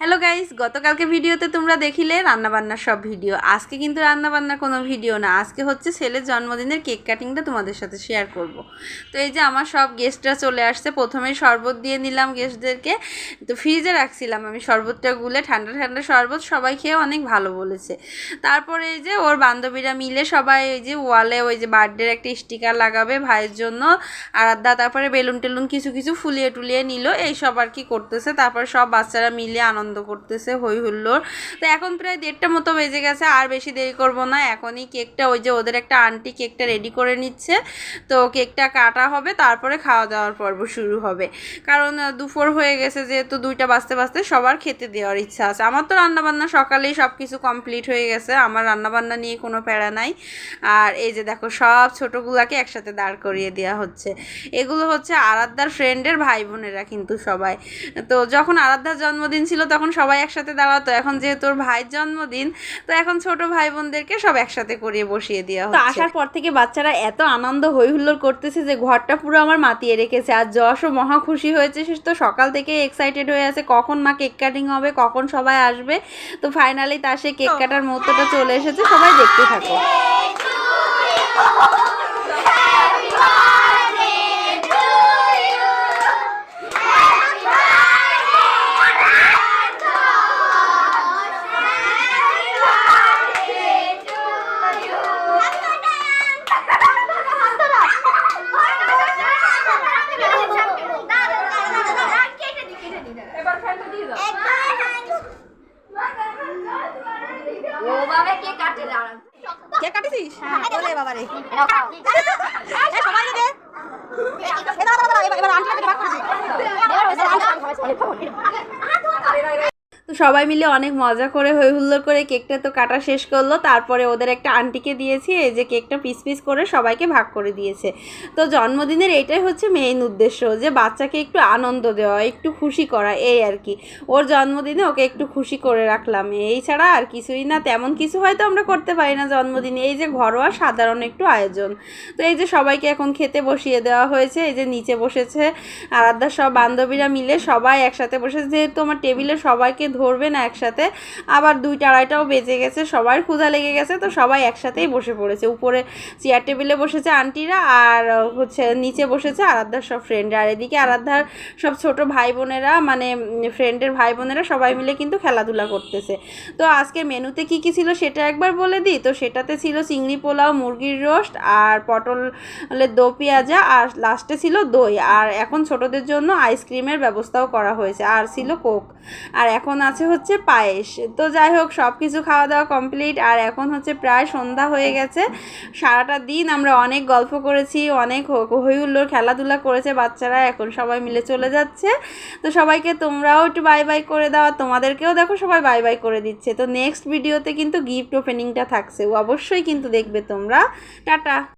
Hello guys গতকালকে ভিডিওতে তোমরা দেখিলে রান্নাবান্নার সব ভিডিও আজকে কিন্তু রান্নাবান্নার কোনো ভিডিও না। আজকে হচ্ছে ছেলের জন্মদিনের কেক কাটিংটা তোমাদের সাথে শেয়ার করব। তো এই যে আমার সব গেস্টরা চলে আসছে, প্রথমে শরবত দিয়ে নিলাম গেস্টদেরকে তো ফ্রিজে রাখছিলাম আমি শরবতটা গুলে, ঠান্ডা ঠান্ডা শরবত সবাই খেয়ে অনেক ভালো বলেছে। তারপরে এই যে ওর বান্ধবীরা মিলে সবাই ওই যে ওয়ালে ওই যে বার্থডের একটা স্টিকার লাগাবে ভাইয়ের জন্য। আর আদা তারপরে বেলুন টেলুন কিছু কিছু ফুলিয়ে টুলিয়ে নিল। এই সব আর কি করতেছে। তারপর সব বাচ্চারা মিলে আনন্দ করতেছে হই হুল্লোড়। তো এখন প্রায় দেড়টা মতো বেজে গেছে, আর বেশি দেরি করব না। এখনই কেকটা ওই যে ওদের একটা আন্টি কেকটা রেডি করে নিচ্ছে। তো কেকটা কাটা হবে, তারপরে খাওয়া দাওয়ার পর্ব শুরু হবে। কারণ দুপুর হয়ে গেছে, যেহেতু দুইটা বাজতে বাজতে সবার খেতে দেওয়ার ইচ্ছা আছে। আমার তো রান্নাবান্না সকালেই সব কিছু কমপ্লিট হয়ে গেছে। আমার রান্নাবান্না নিয়ে কোনো প্যারা নাই। আর এই যে দেখো, সব ছোটোগুলাকে একসাথে দাঁড় করিয়ে দেওয়া হচ্ছে। এগুলো হচ্ছে আরাধ্যার ফ্রেন্ডের ভাই বোনেরা কিন্তু সবাই। তো যখন আরাধ্যার জন্মদিন ছিল তখন সবাই একসাথে দাঁড়াতো। এখন যেহেতু ওর ভাইয়ের জন্মদিন তো এখন ছোট ভাই বোনদেরকে সব একসাথে করিয়ে বসিয়ে দেওয়া হচ্ছে। আসার পর থেকে বাচ্চারা এত আনন্দ হই হুল্লোড় করতেছে যে ঘরটা পুরো আমার মাতিয়ে রেখেছে। আর যশও মহা খুশি হয়েছে সে তো সকাল থেকে এক্সাইটেড হয়ে আছে কখন মা কেক কাটিং হবে কখন সবাই আসবে। তো ফাইনালি তার সেই কেক কাটার মুহূর্তটা চলে এসেছে সবাই দেখতে থাকো। ও বাবা কে কাটে দাঁড়ান? কেক কাটিছিস? ওরে বাবা রে খাও সবাই দে। এবার আন্টি ভাগ করে দে। এবার আন্টি সবাই সবাই খাব তো সবাই মিলে অনেক মজা করে হই হুল্লোড় করে কেকটা তো কাটা শেষ করল। তারপরে ওদের একটা আন্টিকে দিয়েছি, এই যে কেকটা পিস পিস করে সবাইকে ভাগ করে দিয়েছে। তো জন্মদিনের এটাই হচ্ছে মেইন উদ্দেশ্য, যে বাচ্চাকে একটু আনন্দ দেওয়া, একটু খুশি করা, এই আর কি। ওর জন্মদিনে ওকে একটু খুশি করে রাখলাম। এই ছাড়া আর কিছুই না, তেমন কিছু হয়তো আমরা করতে পারি না জন্মদিনে। এই যে ঘরোয়া সাধারণ একটু আয়োজন। তো এই যে সবাইকে এখন খেতে বসিয়ে দেওয়া হয়েছে, এই যে নিচে বসেছে আরাধ্যার সব বান্ধবীরা মিলে সবাই একসাথে বসেছে। যেহেতু আমার টেবিলে সবাইকে ধরবে না একসাথে। আবার দুইটা আড়াইটাও বেজে গেছে, সবার ক্ষুধা লেগে গেছে, তো সবাই একসাথেই বসে পড়েছে। উপরে চেয়ার টেবিলে বসেছে আন্টিরা আর হচ্ছে নিচে বসেছে আরাধ্যার সব ফ্রেন্ড আর এদিকে আরাধ্যার সব ছোট ভাই বোনেরা মানে ফ্রেন্ডের ভাই বোনেরা সবাই মিলে কিন্তু খেলাধুলা করতেছে। তো আজকে মেনুতে কি কি ছিল সেটা একবার বলে দিই। তো সেটাতে ছিল চিংড়ি পোলাও, মুরগির রোস্ট আর পটলের দো পেঁয়াজা আর লাস্টে ছিল দই। আর এখন ছোটদের জন্য আইসক্রিমের ব্যবস্থাও করা হয়েছে। আর ছিল কোক আর এখন আছে হচ্ছে পায়েস। তো যাই হোক সব কিছু খাওয়া দাওয়া কমপ্লিট আর এখন হচ্ছে প্রায় সন্ধ্যা হয়ে গেছে। সারাটা দিন আমরা অনেক গল্প করেছি, অনেক হই হুল্লোড় খেলাধুলা করেছে বাচ্চারা। এখন সবাই মিলে চলে যাচ্ছে। তো সবাইকে তোমরাও একটু বাই বাই করে দাও। তোমাদেরকেও দেখো সবাই বাই বাই করে দিচ্ছে। তো নেক্সট ভিডিওতে কিন্তু গিফট ওপেনিংটা থাকছে। অবশ্যই কিন্তু দেখবে তোমরা। টাটা!